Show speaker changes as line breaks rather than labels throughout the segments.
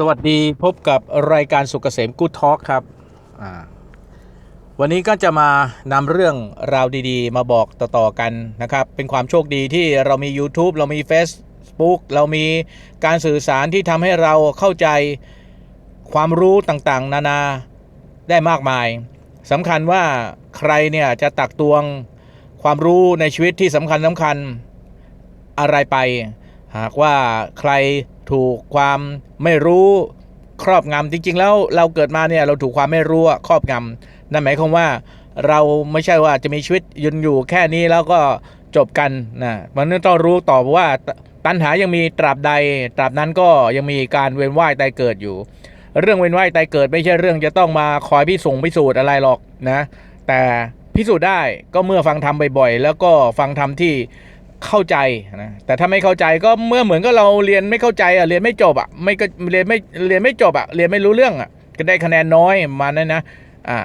สวัสดีพบกับรายการสุกเกษมกู๊ดทอล์กครับ วันนี้ก็จะมานำเรื่องราวดีๆ มาบอกต่อๆกันนะครับ เป็นความโชคดีที่เรามี YouTube เรามี Facebook เรามีการสื่อสารที่ทำให้เราเข้าใจความรู้ต่างๆ นานาได้มากมายสำคัญว่าใครเนี่ยจะตักตวงความรู้ในชีวิตที่สำคัญสำคัญอะไรไป หากว่าใคร ถูกความไม่รู้ครอบงำจริง ๆ แล้วเราเกิดมาเนี่ยเราถูกความไม่รู้ครอบงำนั่นหมายความว่าเราไม่ใช่ว่าจะมีชีวิตยืนอยู่แค่นี้แล้วก็จบกันนะมันต้องรู้ต่อว่าตัณหายังมีตราบใดตราบนั้นก็ยังมีการเวียนว่ายตายเกิดอยู่ เรื่องเวียนว่ายตายเกิดไม่ใช่เรื่องจะต้องมาคอยพิสูจน์พิสูจน์อะไรหรอกนะ แต่พิสูจน์ได้ก็เมื่อฟังธรรมบ่อยๆ แล้วก็ฟังธรรมที่ เข้าใจนะแต่ถ้าไม่เข้าใจก็เมื่อเหมือนกับเราเรียนไม่เข้าใจอะเรียนไม่จบอะไม่ก็เรียนไม่เรียนไม่จบอะเรียนไม่รู้เรื่องอะก็ได้คะแนนน้อยประมาณนั้นนะอ่า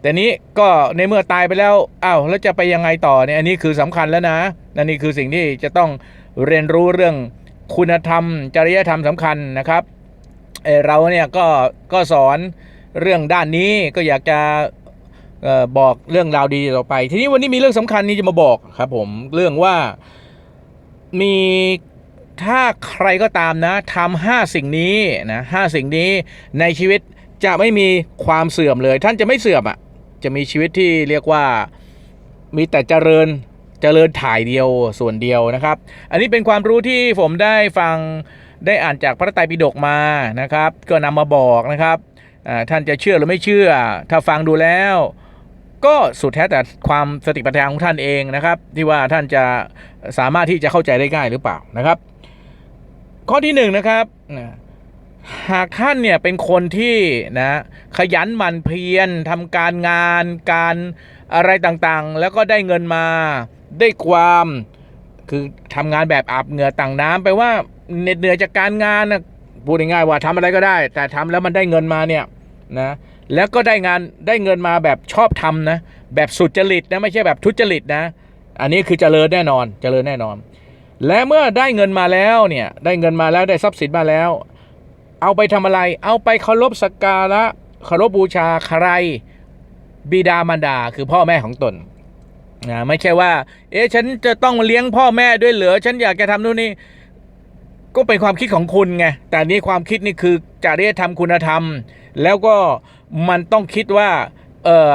แต่นี้ก็ในเมื่อตายไปแล้วอ้าวแล้วจะไปยังไงต่อเนี่ยอันนี้คือสำคัญแล้วนะนั่นนี่คือสิ่งที่จะต้องเรียนรู้เรื่องคุณธรรม จริยธรรมสำคัญนะครับเออเราเนี่ยก็ก็สอนเรื่องด้านนี้ก็อยากจะ บอกเรื่องราวดีต่อไป ทีนี้วันนี้มีเรื่องสำคัญนี้จะมาบอกครับ ผมเรื่องว่ามีถ้าใครก็ตามนะทำห้าสิ่งนี้นะห้าสิ่งนี้ในชีวิตจะไม่มีความเสื่อมเลย ท่านจะไม่เสื่อมอะ่ะจะมีชีวิตที่เรียกว่ามีแต่เจริญเจริญถ่ายเดียวส่วนเดียวนะครับ อันนี้เป็นความรู้ที่ผมได้ฟังได้อ่านจากพระไตรปิฎกมานะครับ ก็นำมาบอกนะครับท่านจะเชื่อหรือไม่เชื่อ ถ้าฟังดูแล้ว ก็สุดแท้แต่ความสติปัญญาของท่านเองนะครับ ที่ว่าท่านจะสามารถที่จะเข้าใจได้ง่ายหรือเปล่านะครับ ข้อที่หนึ่งนะครับหากท่านเนี่ยเป็นคนที่นะขยันหมั่นเพียรทำการงานการอะไรต่างๆ แล้วก็ได้เงินมาได้ความคือทำงานแบบอาบเหงื่อต่างน้ำไปว่าเหน็ดเหนื่อยจากการงานนะพูดง่ายๆว่าทำอะไรก็ได้ แต่ทำแล้วมันได้เงินมาเนี่ยนะ แล้วก็ได้งานได้เงินมาแบบชอบทำนะ แบบสุจริตนะไม่ใช่แบบทุจริตนะ อันนี้คือเจริญแน่นอนเจริญแน่นอน และเมื่อได้เงินมาแล้วเนี่ยได้เงินมาแล้วได้ทรัพย์สินมาแล้ว เอาไปทำอะไร เอาไปเคารพสักการะเคารพบูชาใครบิดามารดาคือพ่อแม่ของตนนะไม่ใช่ว่า เอ๊ะฉันจะต้องเลี้ยงพ่อแม่ด้วยเหรอฉันอยากจะทำนู่นนี่ ก็เป็นความคิดของคุณไง แต่นี่ความคิดนี่คือจริยธรรมคุณธรรม แล้วก็มันต้องคิดว่า เออ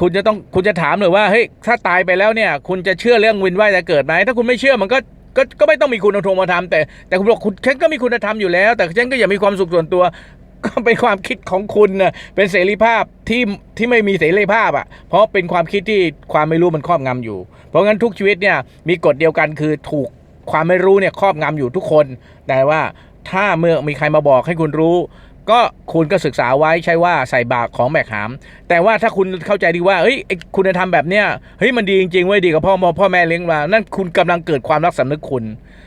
คุณจะต้องคุณจะถามหน่อยว่าเฮ้ยถ้าตายไปแล้วเนี่ย คุณจะเชื่อเรื่องวินว่ายแต่เกิดไหมถ้าคุณไม่เชื่อมันก็ก็ก็ไม่ต้องมีคุณธรรมธรรมแต่แต่คุณบอกคุณฉันก็มีคุณธรรมอยู่แล้ว แต่ฉันก็อยากมีความสุขส่วนตัว ก็เป็นความคิดของคุณนะเป็นเสรีภาพที่ที่ไม่มีเสรีภาพอะ เพราะเป็นความคิดที่ความไม่รู้มันครอบงำอยู่ เพราะงั้นทุกชีวิตเนี่ยมีกฎเดียวกันคือถูก ความไม่รู้เนี่ยครอบงำอยู่ทุกคน แต่ว่าถ้าเมื่อมีใครมาบอกให้คุณรู้ ก็คุณก็ศึกษาไว้ใช่ว่าใส่บาตรของแบกหาม แต่ว่าถ้าคุณเข้าใจดีว่าเฮ้ยคุณธรรมแบบเนี้ยเฮ้ยมันดีจริงๆเว้ยดีกับพ่อพ่อพ่อแม่เลี้ยงมา นั่นคุณกำลังเกิดความรักสำนึกคุณ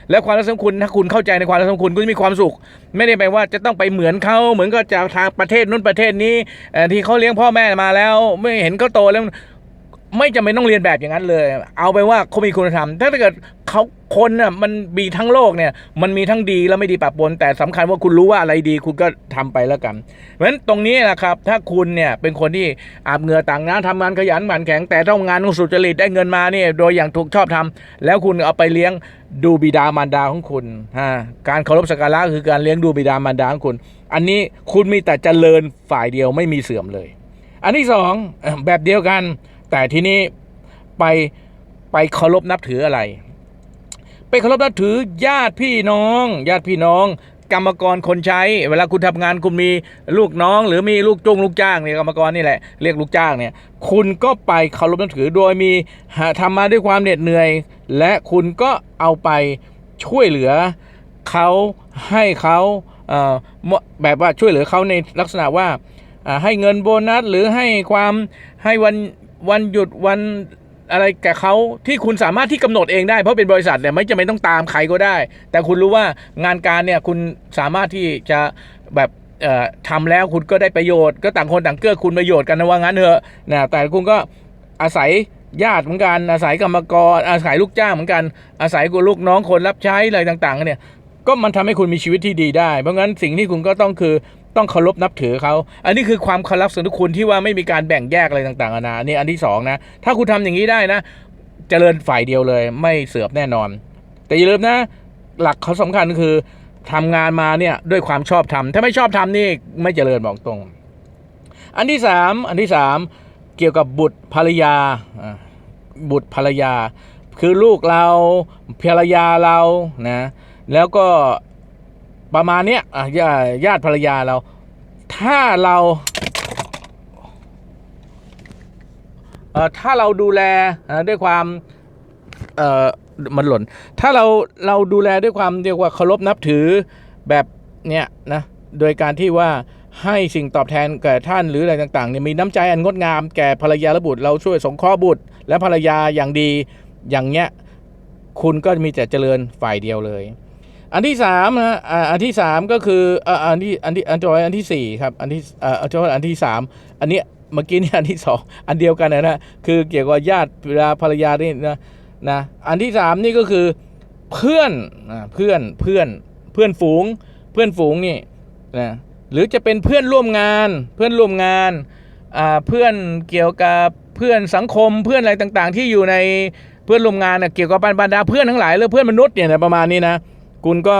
และความรักสำนึกคุณถ้าคุณเข้าใจในความรักสำนึกคุณคุณจะมีความสุข ไม่ได้แปลว่าจะต้องไปเหมือนเขาเหมือนก็จะทางประเทศนู้นประเทศนี้ที่เขาเลี้ยงพ่อแม่มาแล้ว ไม่เห็นเขาโตแล้วไม่จำเป็นต้องเรียนแบบอย่างนั้นเลย เอาไปว่าเขามีคุณธรรม ถ้าเกิด เขาคนน่ะมันมีทั้งโลกเนี่ยมันมีทั้งดีและไม่ดีปะปนแต่สำคัญว่าคุณรู้ว่าอะไรดี คุณก็ทำไปแล้วกัน เพราะฉะนั้นตรงนี้นะครับ ถ้าคุณเนี่ยเป็นคนที่อาบเหงื่อต่างน้ำทำงานขยันหมั่นแข็ง แต่ต้องงานของสุจริตได้เงินมาเนี่ยโดยอย่างถูกชอบทำแล้วคุณเอาไปเลี้ยงดูบิดามารดาของคุณฮะการเคารพสักการะคือการเลี้ยงดูบิดามารดาของคุณ อันนี้คุณมีแต่เจริญฝ่ายเดียวไม่มีเสื่อมเลย อันที่สองแบบเดียวกัน แต่ทีนี้ไปไปเคารพนับถืออะไร ไปเคารพนับถือญาติพี่น้อง ญาติพี่น้อง กรรมกรคนใช้ เวลาคุณทำงานคุณมีลูกน้อง หรือมีลูกจงลูกจ้างเนี่ยกรรมกรนี่แหละเรียกลูกจ้างเนี่ย คุณก็ไปเคารพนับถือโดยมีหาทำมาด้วยความเหน็ดเหนื่อย และคุณก็เอาไปช่วยเหลือเขาให้เขาเอ่อแบบว่าช่วยเหลือเขาในลักษณะว่าให้เงินโบนัสหรือให้ความให้วันวันหยุดวัน อะไรแก่เขาที่คุณสามารถที่กำหนดเองได้เพราะเป็นบริษัทเนี่ยไม่จำเป็นต้องตามใครก็ได้ แต่คุณรู้ว่างานการเนี่ยคุณสามารถที่จะแบบเอ่อทำแล้วคุณก็ได้ประโยชน์ก็ต่างคนต่างเกื้อคุณประโยชน์กันนะว่างั้นเถอะนะแต่คุณก็อาศัยญาติเหมือนกัน อาศัยกรรมกร อาศัยลูกจ้างเหมือนกัน อาศัยกูลูกน้องคนรับใช้อะไรต่างๆเนี่ยก็มันทำให้คุณมีชีวิตที่ดีได้ เพราะงั้นสิ่งที่คุณก็ต้องคือ ต้องเคารพนับถือเขา อันนี้คือความเคารพส่วนคุณที่ว่าไม่มีการแบ่งแยกอะไรต่างๆนานานี่อันที่สองนะ ถ้าคุณทำอย่างนี้ได้นะเจริญฝ่ายเดียวเลยไม่เสือบแน่นอน แต่อย่าลืมนะ หลักเขาสำคัญคือทำงานมาเนี่ยด้วยความชอบทำถ้าไม่ชอบทำนี่ไม่เจริญบอกตรง อันที่สามอันที่สามเกี่ยวกับบุตรภรรยาอ่าบุตรภรรยา คือลูกเราภรรยาเรานะแล้วก็ ประมาณเนี้ยอะญาญาติภรรยาเรา ถ้าเราเอ่อถ้าเราดูแลด้วยความเอ่อมันหล่น ถ้าเราเราดูแลด้วยความเรียกว่าเคารพนับถือแบบเนี้ยนะโดยการที่ว่าให้สิ่งตอบแทนแก่ท่านหรืออะไรต่างๆเนี่ยมีน้ำใจอันงดงามแก่ภรรยาและบุตรเราช่วยสงเคราะห์บุตร และภรรยาอย่างดีอย่างเงี้ยคุณก็มีแต่เจริญฝ่ายเดียวเลย อันที่สามนะอ่าอันที่สามก็คืออ่าอันที่อันที่อันจอยอันที่สี่ครับอันที่อ่าอันจอยอันที่สามอันเนี้ยเมื่อกี้นี่อันที่สองอันเดียวกันนะนะคือเกี่ยวกับญาติเวลาภรรยานี่นะนะอันที่สามนี่ก็คือเพื่อนอ่าเพื่อนเพื่อนเพื่อนฝูง เพื่อนฝูงนี่นะหรือจะเป็นเพื่อนร่วมงานเพื่อนร่วมงานอ่าเพื่อนเกี่ยวกับเพื่อนสังคมเพื่อนอะไรต่างๆ ที่อยู่ในเพื่อนร่วมงานนะเกี่ยวกับบรรดาเพื่อนทั้งหลายหรือเพื่อนมนุษย์เนี่ยนะประมาณนี้นะ คุณก็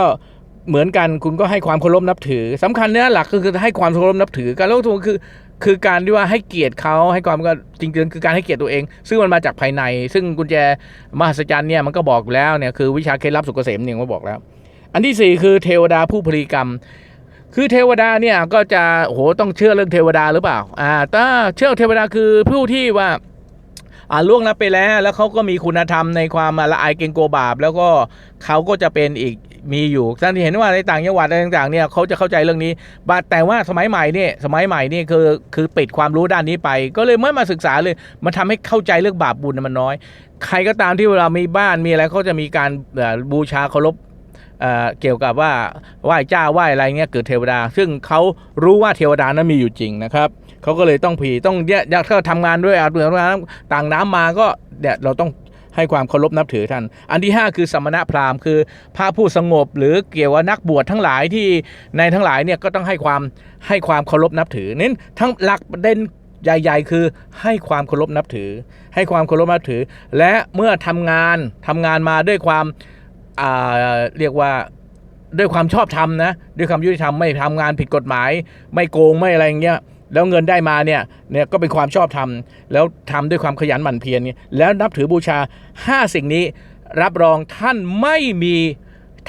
เหมือนกันคุณก็ให้ความเคารพนับถือสำคัญเนี่ยหลักก็คือให้ความเคารพนับถือการแล้วคือคือการที่ว่าให้เกียรติเขาให้ความก็จริงๆคือการให้เกียรติตัวเอง ซึ่งมันมาจากภายใน ซึ่งกุญแจมหัศจรรย์เนี่ยมันก็บอกอยู่แล้วเนี่ยคือวิชาเคล็ดลับสุกเกษมเนี่ยมันบอกแล้ว อันที่สี่คือเทวดาผู้พลีกรรม คือเทวดาเนี่ยก็จะโหต้องเชื่อเรื่องเทวดาหรือเปล่าอ่าถ้าเชื่อเทวดาคือผู้ที่ว่าอ่าล่วงลับไปแล้ว แล้วเขาก็มีคุณธรรมในความละอายเกรงกลัวบาป แล้วก็เขาก็จะเป็นอีก มีอยู่ท่านที่เห็นว่าในต่างจังหวัดอะไรต่างๆเนี่ยเขาจะเข้าใจเรื่องนี้บาแต่ว่าสมัยใหม่เนี่ยสมัยใหม่นี่คือคือปิดความรู้ด้านนี้ไป ก็เลยไม่มาศึกษาเลยมันทำให้เข้าใจเรื่องบาปบุญมันน้อย ใครก็ตามที่เวลามีบ้านมีอะไรเขาจะมีการบูชาเคารพเกี่ยวกับว่าไหว้เจ้าไหว้อะไรเงี้ยเกิดเทวดา ซึ่งเขารู้ว่าเทวดานั้นมีอยู่จริงนะครับเขาก็เลยต้องผีต้องเนี่ยอยากถ้าทำงานด้วยอาเหมือนต่างน้ำมาก็เนี่ยเราต้อง ให้ความเคารพนับถือท่าน อันที่ 5 คือสมณพราหมณ์คือพระผู้สงบ หรือเกี่ยวกับนักบวชทั้งหลายที่ในทั้งหลายเนี่ยก็ต้องให้ความให้ความเคารพนับถือเน้นทั้งหลักประเด็นใหญ่ๆ คือให้ความเคารพนับถือ ให้ความเคารพนับถือ และเมื่อทำงานทำงานมาด้วยความาเรียกว่าด้วยความชอบธรรมนะด้วยความยุติธรรมไม่ทำงานผิดกฎหมาย ไม่โกงไม่อะไรอย่างเงี้ย แล้วเงินได้มาเนี่ยเนี่ยก็เป็นความชอบธรรมแล้วทำด้วยความขยันหมั่นเพียรนี่แล้วนับถือบูชา 5 สิ่งนี้รับรองท่านไม่มี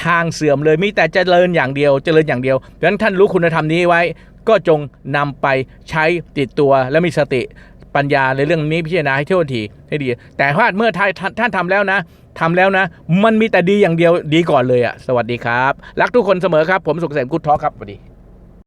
ทางเสื่อมเลยมีแต่เจริญอย่างเดียวเจริญอย่างเดียวเพราะฉะนั้นท่านรู้คุณธรรมนี้ไว้ ก็จงนำไปใช้ติดตัวและมีสติปัญญาในเรื่องนี้พิจารณาให้เท่าทีให้ดี แต่ว่าเมื่อท่านท่านทำแล้วนะทำแล้วนะ มันมีแต่ดีอย่างเดียวดีก่อนเลยอะ่ะสวัสดีครับ รักทุกคนเสมอครับ ผมสุขเกษมกุดทอครับสวัสดี